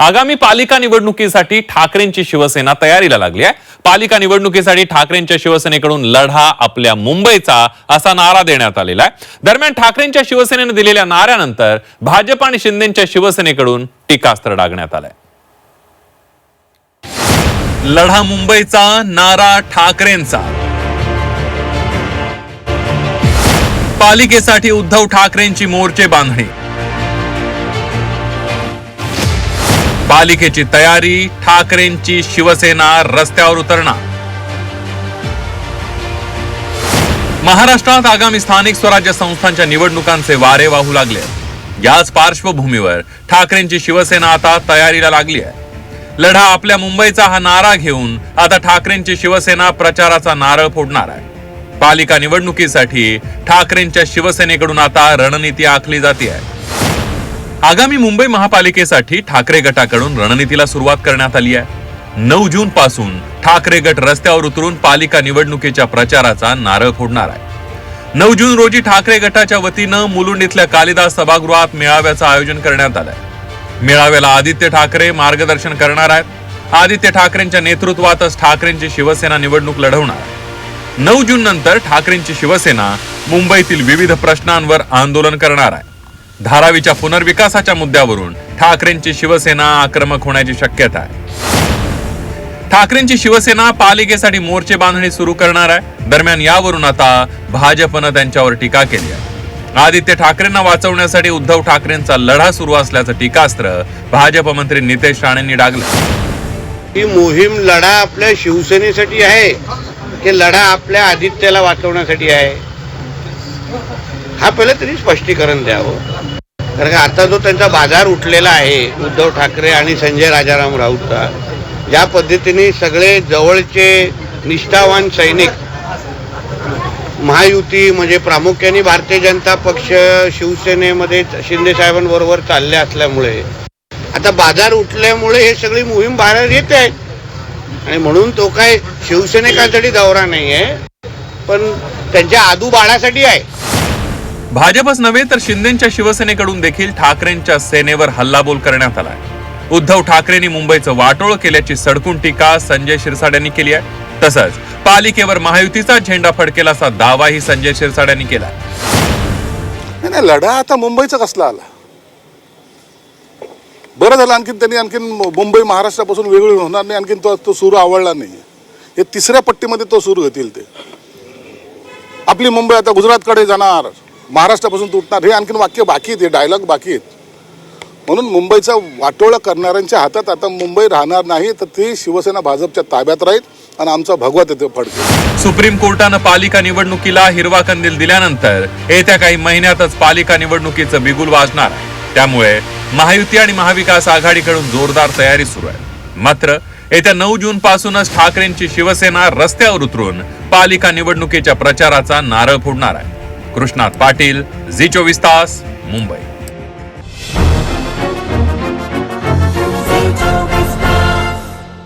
आगामी पालिका निवडणुकीसाठी ठाकरेंची शिवसेना तयारीला लागली आहे. पालिका निवडणुकीसाठी ठाकरेंच्या शिवसेनेकडून लढा आपल्या मुंबईचा असा नारा देण्यात आलेला आहे. दरम्यान ठाकरेंच्या शिवसेनेने दिलेल्या नाऱ्यानंतर भाजप आणि शिंदेच्या शिवसेनेकडून टीकास्त्र डागण्यात आलंय. लढा मुंबईचा नारा ठाकरेंचा. पालिकेसाठी उद्धव ठाकरेंची मोर्चे बांधणी. पालिकेची तयारी ठाकरेंची शिवसेना रस्त्यावर उतरणार महाराष्ट्रात आगामी स्थानिक स्वराज्य संस्थांच्या निवडणुकांचे वारे वाहू लागले. याच पार्श्वभूमीवर ठाकरेंची शिवसेना आता तयारीला लागली आहे. लढा आपल्या मुंबईचा हा नारा घेऊन आता ठाकरेंची शिवसेना प्रचाराचा नारळ फोडणार आहे. पालिका निवडणुकीसाठी ठाकरेंच्या शिवसेनेकडून आता रणनीती आखली जाते आहे. आगामी मुंबई महापालिकेसाठी ठाकरे गटाकडून रणनीतीला सुरुवात करण्यात आली आहे. नऊ जून पासून ठाकरे गट रस्त्यावर उतरून पालिका निवडणुकीच्या प्रचाराचा नारळ फोडणार आहे. नऊ जून रोजी ठाकरे गटाच्या वतीनं मुलुंड इथल्या कालिदास सभागृहात मेळाव्याचं आयोजन करण्यात आलंय. मेळाव्याला आदित्य ठाकरे मार्गदर्शन करणार आहेत. आदित्य ठाकरेंच्या नेतृत्वातच ठाकरेंची शिवसेना निवडणूक लढवणार आहे. नऊ जून नंतर ठाकरेंची शिवसेना मुंबईतील विविध प्रश्नांवर आंदोलन करणार आहे. धारावीच्या पुनर्विकासाच्या मुद्द्यावरून ठाकरेंची शिवसेना आक्रमक होण्याची शक्यता आहे. ठाकरेंची शिवसेना पालिकेसाठी मोर्चे बांधणी सुरू करणार आहे. दरम्यान यावरून आता भाजपनं त्यांच्यावर टीका केली आहे. आदित्य ठाकरेंना वाचवण्यासाठी उद्धव ठाकरेंचा लढा सुरू असल्याचं टीकास्त्र भाजप मंत्री नितेश राणेंनी डागलं. ही मोहीम लढा आपल्या शिवसेनेसाठी आहे की लढा आपल्या आदित्यला वाचवण्यासाठी आहे? हा पहिलं तरी स्पष्टीकरण द्यावं. कारण का आता जो त्यांचा बाजार उठलेला आहे उद्धव ठाकरे आणि संजय राजाराम राऊतचा ज्या पद्धतीने सगळे जवळचे निष्ठावान सैनिक महायुती म्हणजे प्रामुख्याने भारतीय जनता पक्ष शिवसेनेमध्ये शिंदे साहेबांबरोबर चालले असल्यामुळे आता बाजार उठल्यामुळे हे सगळी मोहीम बाहेर येते आहे. आणि म्हणून तो काय शिवसेनेकांसाठी दौरा नाही आहे पण त्यांच्या आदू बाळासाठी आहे. भाजपच नव्हे तर शिंदेच्या शिवसेनेकडून देखील ठाकरेंच्या सेनेवर हल्लाबोल करण्यात आलाय. उद्धव ठाकरेंनी मुंबईचं वाटोळ केल्याची सडकून टीका संजय शिरसाट यांनी केली आहे. तसंच पालिकेवर महायुतीचा झेंडा फडकेल असा दावाही संजय शिरसाट यांनी केला नाही नाही लढा आता मुंबईचा कसला आला? बरं झालं आणखीन त्यांनी आणखीन मुंबई महाराष्ट्रापासून वेगळी होणार नाही आणखीन तो तो सूर आवडला नाही हे तिसऱ्या पट्टीमध्ये तो सूर होतील ते. आपली मुंबई आता गुजरातकडे जाणार. महाराष्ट्रापासून तुटणार. हे आणखीन वाक्य बाकी आहेत हे डायलॉग बाकी आहेत. म्हणून मुंबईचा वाटोळा करणाऱ्यांच्या हातात आता मुंबई राहणार नाही तर ती शिवसेना भाजपच्या ताब्यात राहील आणि आमचा भगवा तिथे फडके सुप्रीम कोर्टानं पालिका निवडणुकीला हिरवा कंदील दिल्यानंतर येत्या काही महिन्यातच पालिका निवडणुकीचं बिगुल वाजणार. त्यामुळे महायुती आणि महाविकास आघाडीकडून जोरदार तयारी सुरू आहे. मात्र येत्या नऊ जून पासूनच ठाकरेंची शिवसेना रस्त्यावर उतरून पालिका निवडणुकीच्या प्रचाराचा नारळ फोडणार आहे. कृष्णात पाटील झी चोवीस तास मुंबई.